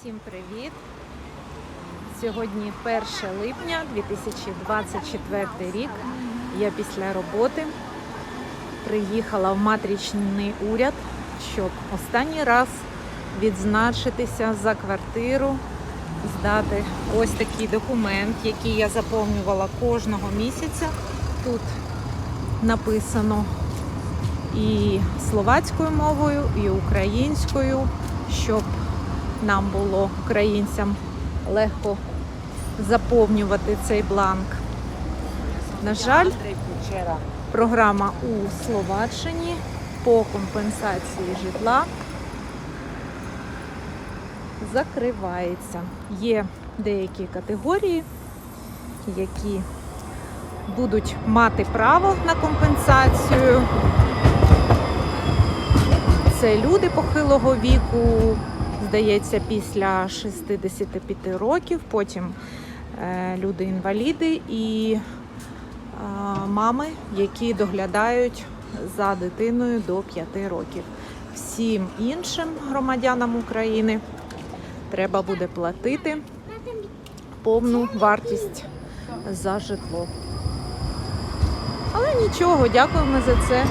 Всім привіт! Сьогодні 1 липня 2024 рік. Я після роботи приїхала в матричний уряд, щоб останній раз відзначитися за квартиру, здати ось такий документ, який я заповнювала кожного місяця. Тут написано і словацькою мовою, і українською, щоб нам було українцям легко заповнювати цей бланк. На жаль, програма у Словаччині по компенсації житла закривається. Є деякі категорії, які будуть мати право на компенсацію. Це люди похилого віку, здається, після 65 років, потім е, люди-інваліди і е, мами, які доглядають за дитиною до 5 років. Всім іншим громадянам України треба буде платити повну вартість за житло. Але нічого, дякуємо за це.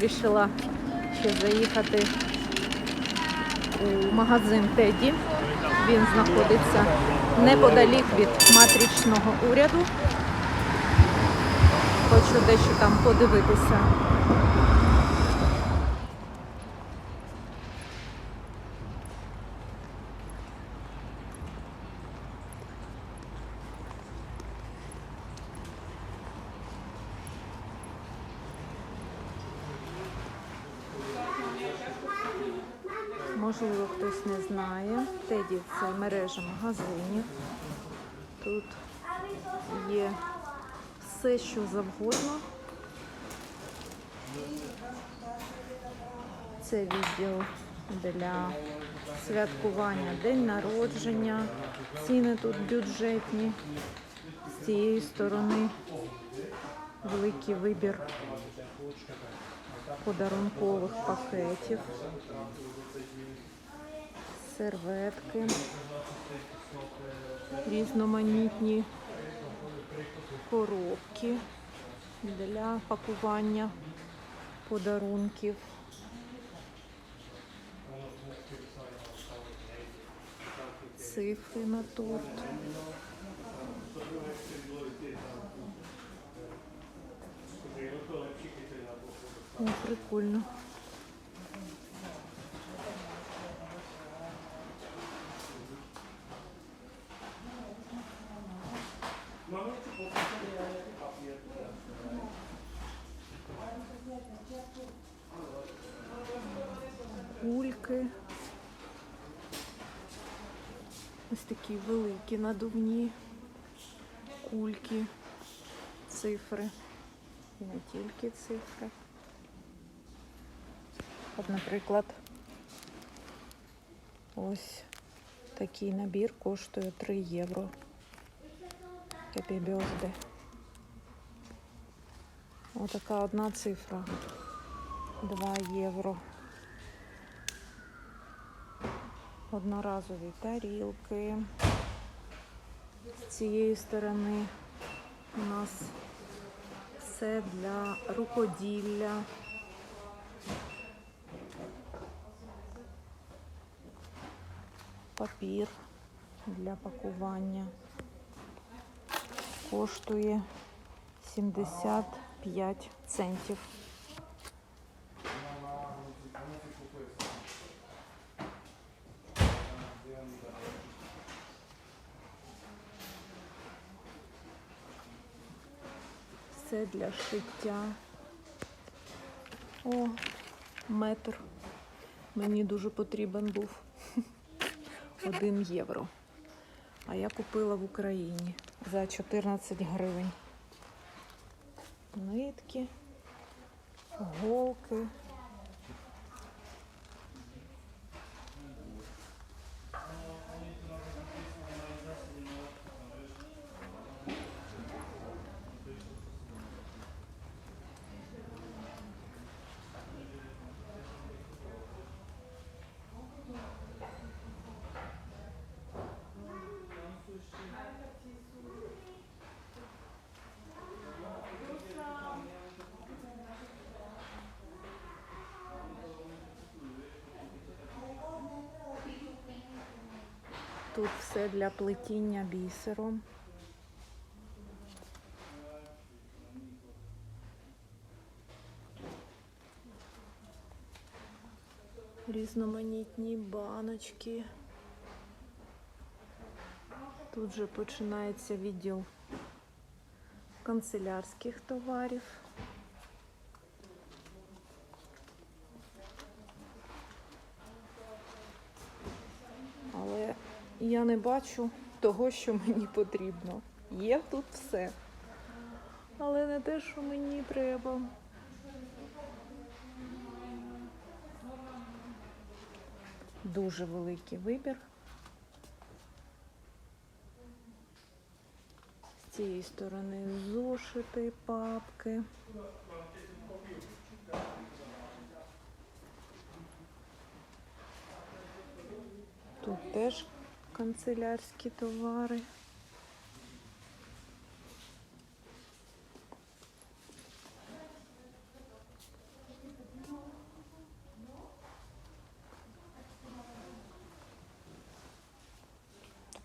Вирішила ще заїхати у магазин Теді. Він знаходиться неподалік від матричного уряду. Хочу дещо там подивитися. Можливо, хтось не знає. Теді це мережа магазинів. Тут є все, що завгодно. Це відділ для святкування день народження. Ціни тут бюджетні. З цієї сторони великий вибір подарункових пакетів серветки, різноманітні коробки для пакування подарунків. Цифри на торт. О, прикольно. Кульки. Ось такі великі надувні кульки, цифри. І не тільки цифри. От, наприклад, ось такий набір коштує 3 євро. Happy birthday. Отака одна цифра. 2 євро. Одноразові тарілки. З цієї сторони у нас все для рукоділля. Папір для пакування коштує 75 центів. Все для шиття. О, метр. Мені дуже потрібен був. Один євро. А я купила в Україні за 14 гривень. Нитки, голки. Тут все для плетіння бісером. Різноманітні баночки. Тут же починається відділ канцелярських товарів. Але я не бачу того, що мені потрібно. Є тут все. Але не те, що мені треба. Дуже великий вибір. З цієї сторони зошити, папки. Тут теж канцелярські товари.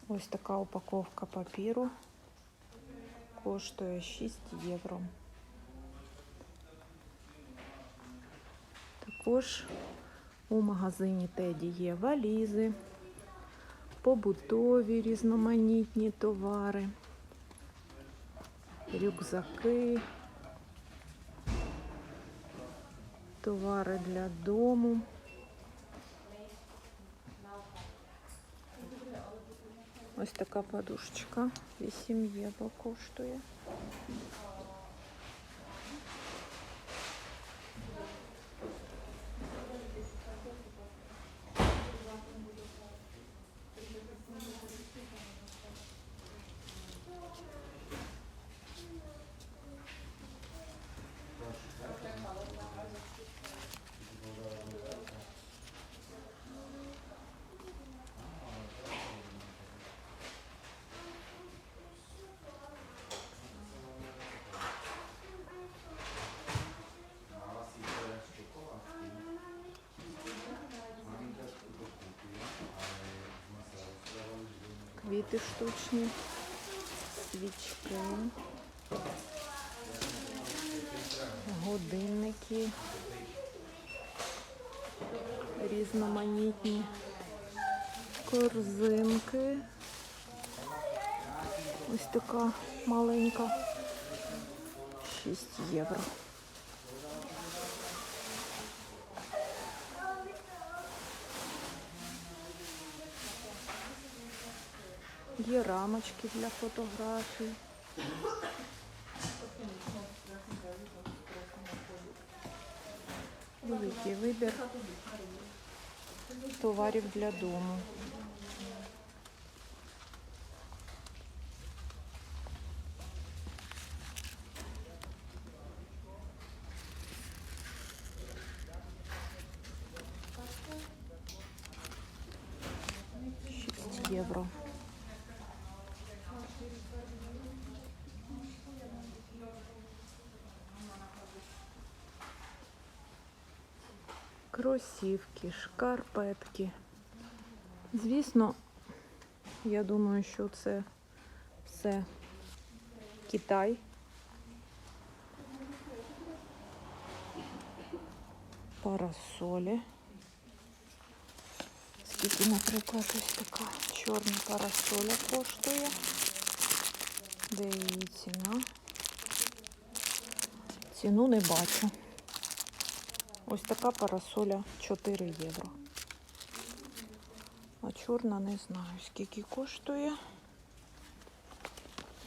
Ось така упаковка папіру коштує 6 євро. Також у магазині Теді є валізи, побутові різноманітні товари, рюкзаки, товари для дому. Ось така подушечка 8 євро коштує. Квіти штучні, свічки, годинники, різноманітні корзинки. Ось така маленька. 6 євро. Є рамочки для фотографій. Великий вибір товарів для дому. Шість євро. Кросівки, шкарпетки. Звісно, я думаю, що це все Китай. Парасолі. Скільки, наприклад, ось така чорна парасоля коштує. Де її ціна? Ціну не бачу. Ось така парасоля 4 євро. А чорна не знаю, скільки коштує.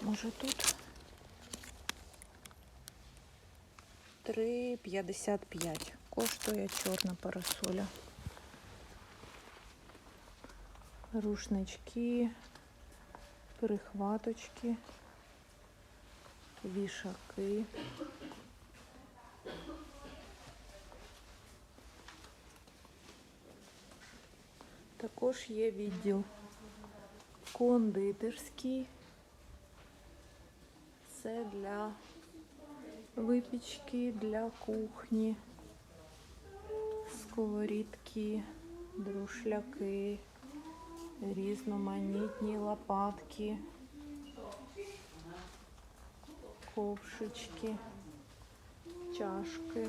Може тут 3,55 коштує чорна парасоля. Рушнички, перехваточки, вішаки. Також є відділ кондитерський. Це для випічки, для кухні, сковорідки, друшляки, різноманітні лопатки, ковшички, чашки.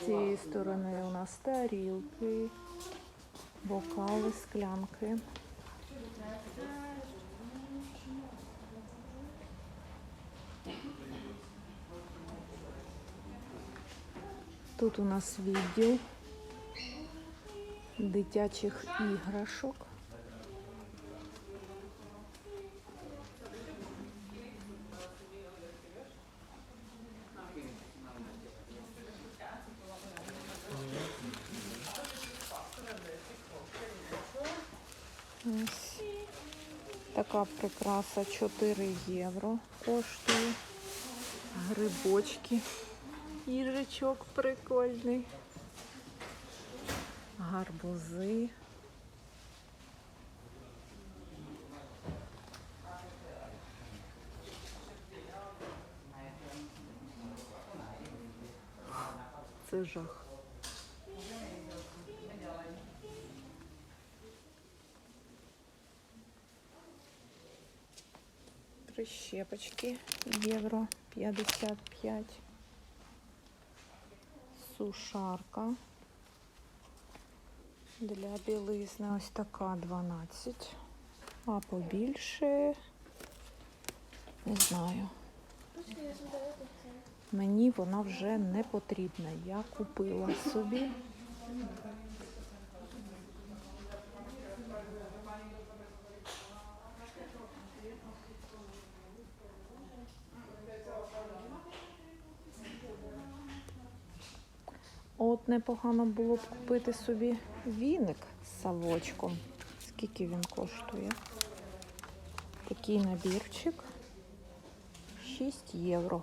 З цієї сторони у нас тарілки, бокали, склянки. Тут у нас відділ дитячих іграшок. Ось така прикраса 4 євро коштує. Грибочки. Їжачок прикольний. Гарбузи. Це жах. Прищепочки євро 55. Сушарка. Для білизни ось така 12. А побільше не знаю. Мені вона вже не потрібна. Я купила собі. Непогано було б купити собі віник з савочком. Скільки він коштує? Такий набірчик 6 євро.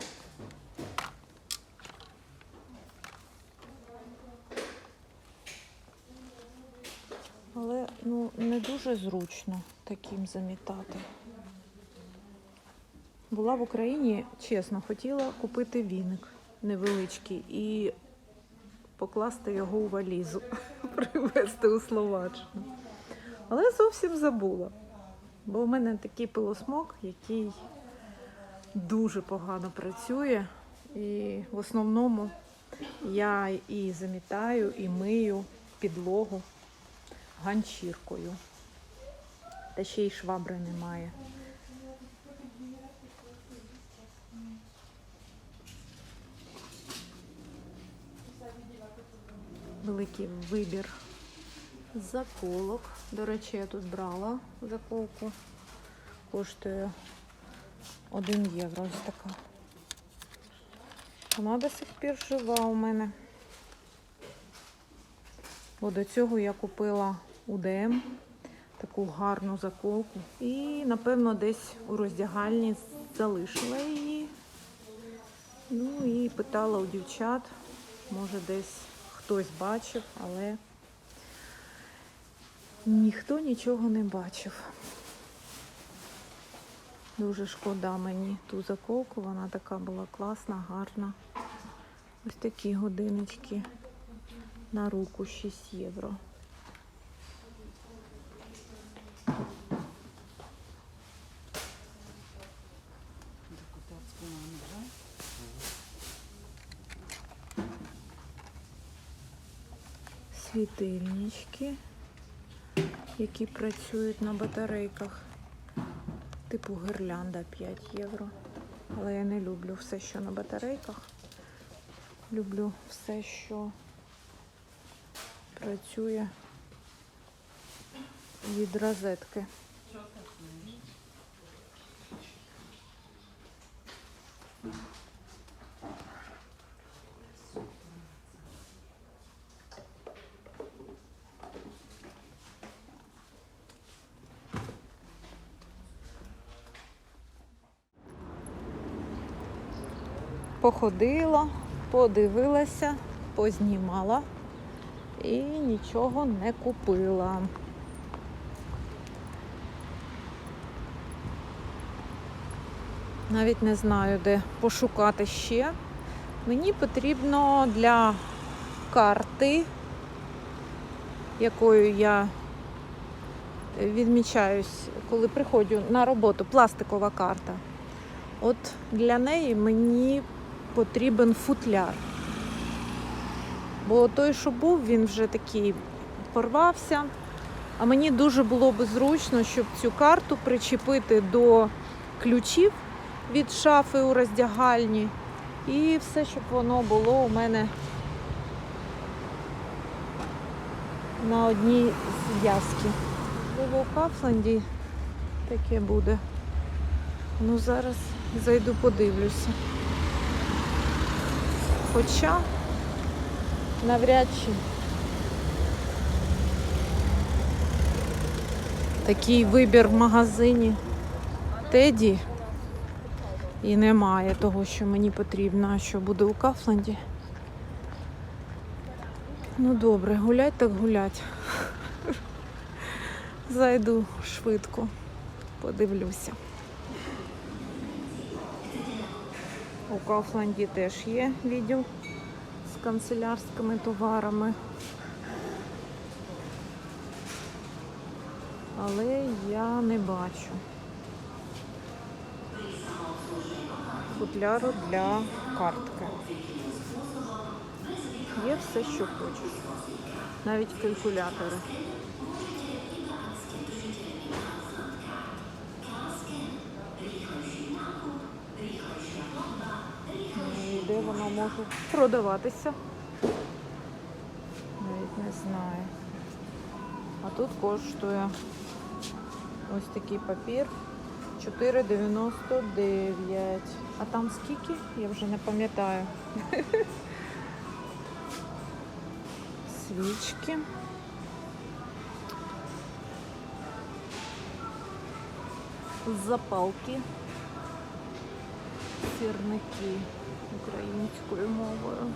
Але ну, не дуже зручно таким замітати. Була в Україні, чесно, хотіла купити віник невеличкий і покласти його у валізу, привезти у Словаччину. Але зовсім забула. Бо в мене такий пилосмок, який дуже погано працює. І в основному я і замітаю, і мию підлогу ганчіркою. Та ще й швабри немає. Великий вибір заколок. До речі, я тут брала заколку. Коштує 1 євро ось така. Вона до сих пір жива у мене. Бо до цього я купила у ДМ таку гарну заколку. І, напевно, десь у роздягальні залишила її. Ну і питала у дівчат, може десь хтось бачив, але ніхто нічого не бачив. Дуже шкода мені ту заколку, вона така була класна, гарна. Ось такі годиночки на руку 6 євро. Світильнички, які працюють на батарейках. Типу гірлянда 5 євро. Але я не люблю все, що на батарейках. Люблю все, що працює від розетки. Походила, подивилася, познімала і нічого не купила. Навіть не знаю, де пошукати ще. Мені потрібно для карти, якою я відмічаюсь, коли приходжу на роботу, пластикова карта. От для неї мені потрібен футляр. Бо той, що був, він вже такий порвався. А мені дуже було б зручно, щоб цю карту причепити до ключів від шафи у роздягальні. І все, щоб воно було у мене на одній зв'язці. Було у Кафланді таке буде. Ну зараз зайду подивлюся. Хоча навряд чи такий вибір в магазині Теді і немає того, що мені потрібно, а що буде у Кафланді. Ну добре, гулять так гулять. Зайду швидко, подивлюся. У Кафланді теж є відділ з канцелярськими товарами. Але я не бачу футляру для картки. Є все, що хочеш. Навіть калькулятори. Ну, може продаватися? Навіть не знаю. А тут коштує ось такий папір 4,99. А там скільки? Я вже не пам'ятаю. Свічки. Запалки. Сірники українською мовою.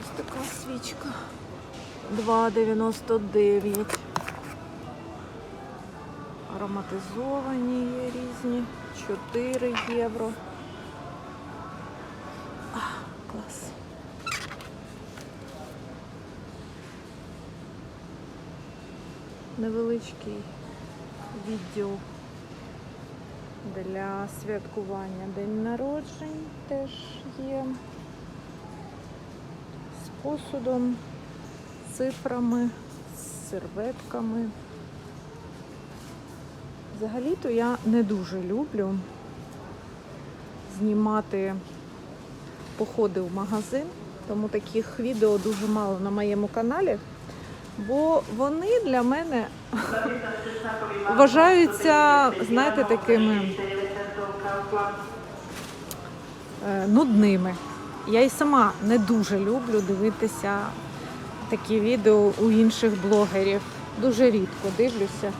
Ось така свічка. 2,99. Ароматизовані є різні. 4 євро. А, клас. Невеличкий відділ для святкування день народжень теж є. З посудом, цифрами, з серветками. Взагалі-то я не дуже люблю знімати походи в магазин, тому таких відео дуже мало на моєму каналі, бо вони для мене вважаються, знаєте, такими е, нудними. Я й сама не дуже люблю дивитися такі відео у інших блогерів. Дуже рідко дивлюся.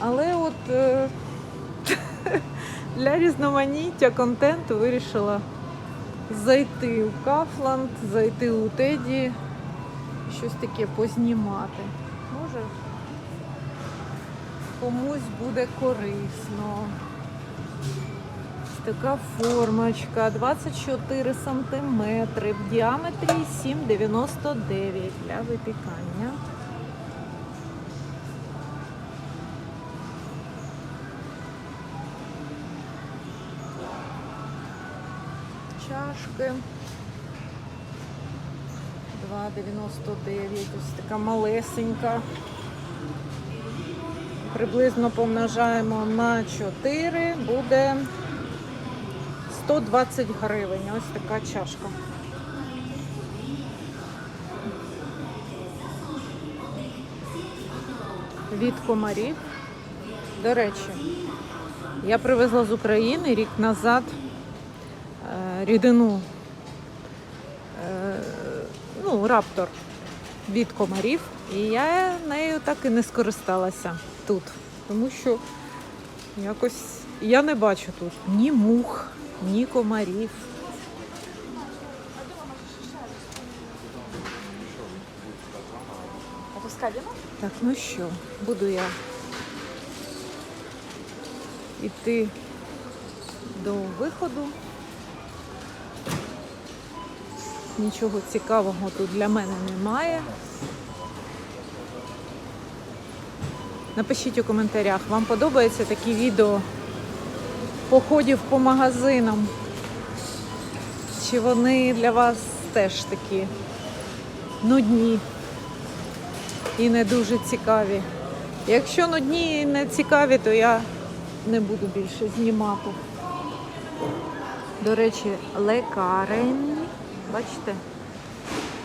Але от е, для різноманіття контенту вирішила зайти у Кафланд, зайти у Теді, щось таке познімати. Може, комусь буде корисно. Така формочка 24 сантиметри в діаметрі 7,99 для випікання. Чашки 2,99. Ось така малесенька. Приблизно помножаємо на 4, буде 120 гривень. Ось така чашка. Від комарів. До речі, я привезла з України рік назад рідину е, ну, раптор від комарів, і я нею так і не скористалася тут, тому що якось я не бачу тут ні мух, ні комарів. Так, ну що, буду я йти до виходу. Нічого цікавого тут для мене немає. Напишіть у коментарях, вам подобаються такі відео походів по магазинам? Чи вони для вас теж такі нудні і не дуже цікаві? Якщо нудні і не цікаві, то я не буду більше знімати. До речі, лекарень, бачите,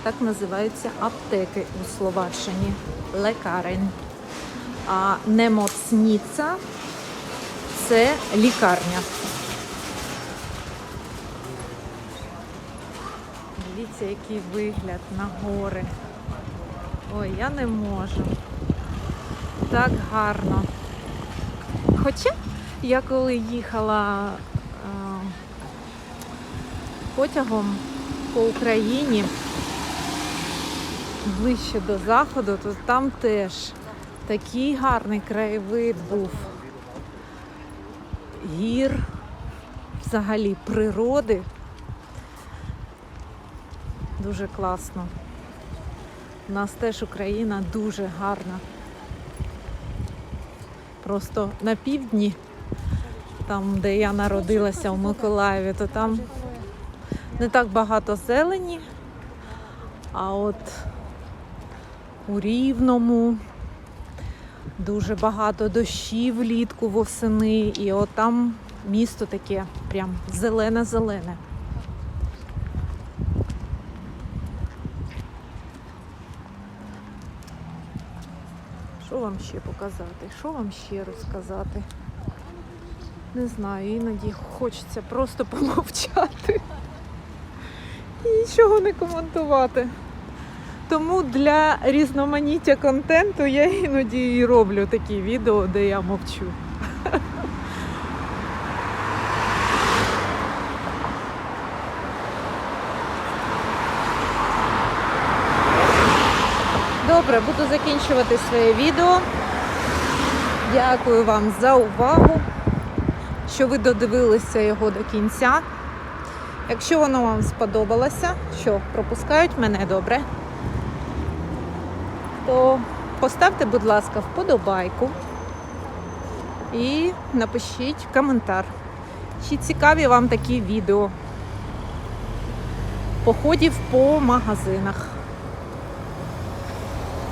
так називаються аптеки у Словаччині. Лекарень. А немоцніця це лікарня. Дивіться, який вигляд на гори. Ой, я не можу. Так гарно. Хоча я коли їхала е, потягом по Україні ближче до заходу, то там теж такий гарний краєвид був. Гір, взагалі природи. Дуже класно. У нас теж Україна дуже гарна. Просто на півдні, там, де я народилася у Миколаєві, то там не так багато зелені, а от у Рівному дуже багато дощів влітку восени, і от там місто таке прям зелене-зелене. Що вам ще показати? Що вам ще розказати? Не знаю, іноді хочеться просто помовчати нічого не коментувати. Тому для різноманіття контенту я іноді і роблю такі відео, де я мовчу. Добре, буду закінчувати своє відео. Дякую вам за увагу, що ви додивилися його до кінця. Якщо воно вам сподобалося, що пропускають мене добре, то поставте, будь ласка, вподобайку і напишіть коментар. Чи цікаві вам такі відео походів по магазинах.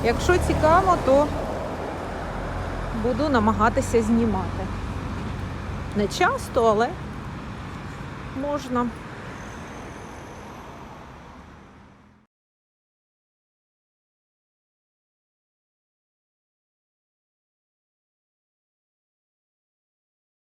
Якщо цікаво, то буду намагатися знімати. Не часто, але можна.